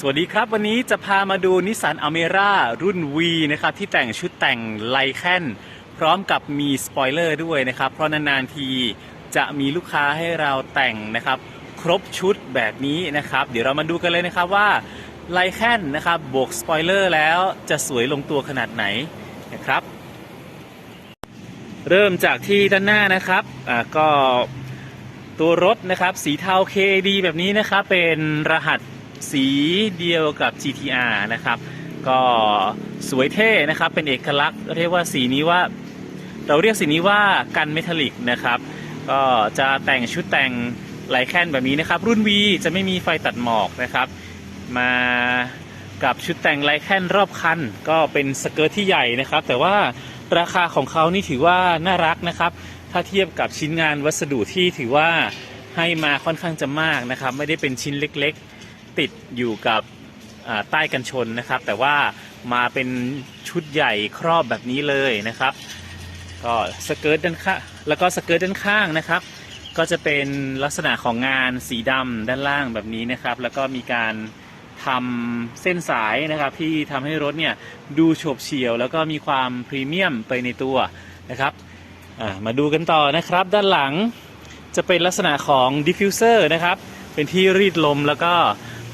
สวัสดีครับ วันนี้จะพามาดูนิสสันอเมร่ารุ่น V นะครับ ที่แต่งชุดแต่งไลแคนพร้อมกับมีสปอยเลอร์ด้วยนะครับ เพราะนานๆทีจะมีลูกค้าให้เราแต่งนะครับ ครบชุดแบบนี้นะครับ เดี๋ยวเรามาดูกันเลยนะครับว่าไลแคนนะครับบวกสปอยเลอร์แล้วจะสวยลงตัวขนาดไหนนะครับ เริ่มจากที่ด้านหน้านะครับอ่าก็ตัวรถนะครับ สีเทา KD แบบนี้นะครับ เป็นรหัส สีเดียวกับ GTR นะครับ ก็สวยเท่นะครับ เป็นเอกลักษณ์เรียกว่าสีนี้ว่า เราเรียกสีนี้ว่ากันเมทัลลิกนะครับ ก็จะแต่งชุดแต่งไลแคนแบบนี้นะครับ รุ่น V จะไม่มีไฟตัดหมอกนะครับ มากับชุดแต่งไลแคนรอบคัน ก็เป็นสเกิร์ตที่ใหญ่นะครับ แต่ว่าราคาของเขานี่ถือว่าน่ารักนะครับ ถ้าเทียบกับชิ้นงานวัสดุที่ถือว่าให้มาค่อนข้างจะมากนะครับ ไม่ได้เป็นชิ้นเล็ก ติดอยู่กับใต้กันชนนะครับ แต่ว่ามาเป็นชุดใหญ่ครอบแบบนี้เลยนะครับ ก็สเกิร์ตด้านข้างแล้วก็สเกิร์ตด้านข้างนะครับ ก็จะเป็นลักษณะของงานสีดำด้านล่างแบบนี้นะครับ แล้วก็มีการทำเส้นสายนะครับที่ทำให้รถเนี่ยดูโฉบเฉี่ยว แล้วก็มีความพรีเมียมไปในตัวนะครับมาดูกันต่อนะครับ ด้านหลังจะเป็นลักษณะของดิฟฟิวเซอร์นะครับ เป็นที่รีดลมแล้วก็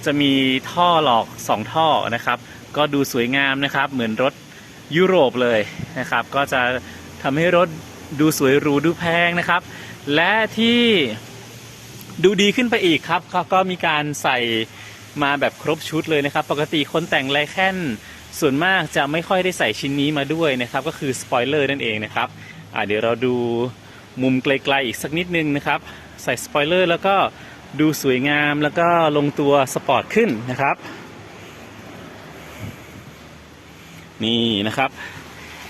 จะมีท่อหลอก 2 ท่อนะครับ ก็ดูสวยงามนะครับ เหมือนรถยุโรปเลยนะครับ ก็จะทำให้รถดูสวยหรูดูแพงนะครับ และที่ดูดีขึ้นไปอีกครับเขาก็มีการใส่มาแบบครบชุดเลยนะครับ ปกติคนแต่งไลแคนส่วนมากจะไม่ค่อยได้ใส่ชิ้นนี้มาด้วยนะครับ ก็คือสปอยเลอร์นั่นเองนะครับเดี๋ยวเราดูมุมไกลๆอีกสักนิดนึงนะครับ ใส่สปอยเลอร์แล้วก็ ดูสวยงามแล้วก็ลงตัวสปอร์ตขึ้นนะครับ นี่นะครับ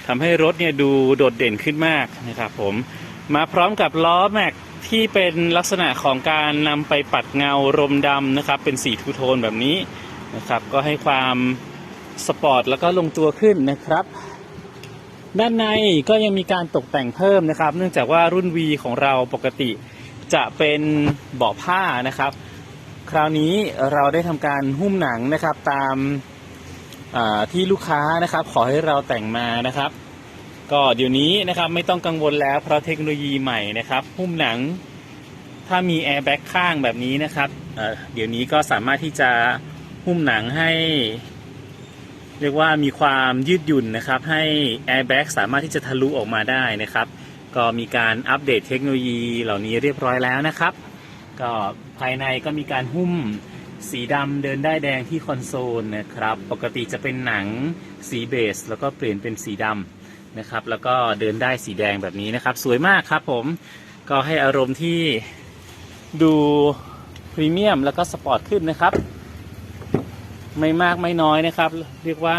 ทำให้รถเนี่ยดูโดดเด่นขึ้นมากนะครับผมมาพร้อมกับล้อแม็กที่เป็นลักษณะของการนำไปปัดเงารมดำนะครับ เป็นสีทูโทนแบบนี้นะครับ ก็ให้ความสปอร์ตแล้วก็ลงตัวขึ้นนะครับ ด้านในก็ยังมีการตกแต่งเพิ่มนะครับ เนื่องจากว่ารุ่น V ของเราปกติ จะเป็นเบาะผ้านะครับ คราวนี้เราได้ทำการหุ้มหนังนะครับตามที่ลูกค้านะครับ ขอให้เราแต่งมานะครับ ก็เดี๋ยวนี้นะครับไม่ต้องกังวลแล้วเพราะเทคโนโลยีใหม่นะครับ หุ้มหนังถ้ามีแอร์แบ็กข้างแบบนี้นะครับเเดี๋ยวนี้ก็สามารถที่จะหุ้มหนังให้ เรียกว่ามีความยืดหยุ่นนะครับ ให้แอร์แบ็กสามารถที่จะทะลุออกมาได้นะครับ ก็มีการอัปเดตเทคโนโลยีเหล่านี้เรียบร้อยแล้วนะครับ ก็ภายในก็มีการหุ้มสีดำเดินได้แดงที่คอนโซลนะครับ ปกติจะเป็นหนังสีเบส แล้วก็เปลี่ยนเป็นสีดำนะครับ แล้วก็เดินได้สีแดงแบบนี้นะครับ สวยมากครับผมก็ให้อารมณ์ที่ดูพรีเมียมแล้วก็สปอร์ตขึ้นนะครับ ไม่มากไม่น้อยนะครับ เรียกว่า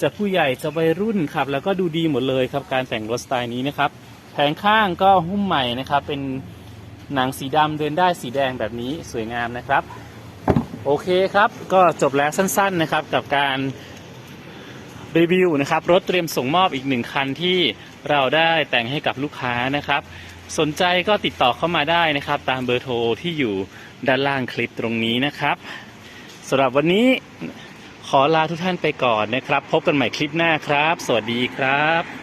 จะผู้ใหญ่จะวัยรุ่นครับ แล้วก็ดูดีหมดเลยครับการแต่งรถสไตล์นี้นะครับ แผงข้างก็หุ้มใหม่นะครับ เป็นหนังสีดำเดินได้สีแดงแบบนี้สวยงามนะครับ โอเคครับก็จบแล้วสั้นๆนะครับกับการรีวิวนะครับรถเตรียมส่งมอบอีกหนึ่งคันที่เราได้แต่งให้กับลูกค้านะครับ สนใจก็ติดต่อเข้ามาได้นะครับ ตามเบอร์โทรที่อยู่ด้านล่างคลิปตรงนี้นะครับสำหรับวันนี้ขอลาทุกท่านไปก่อนนะครับ พบกันใหม่คลิปหน้าครับ สวัสดีครับ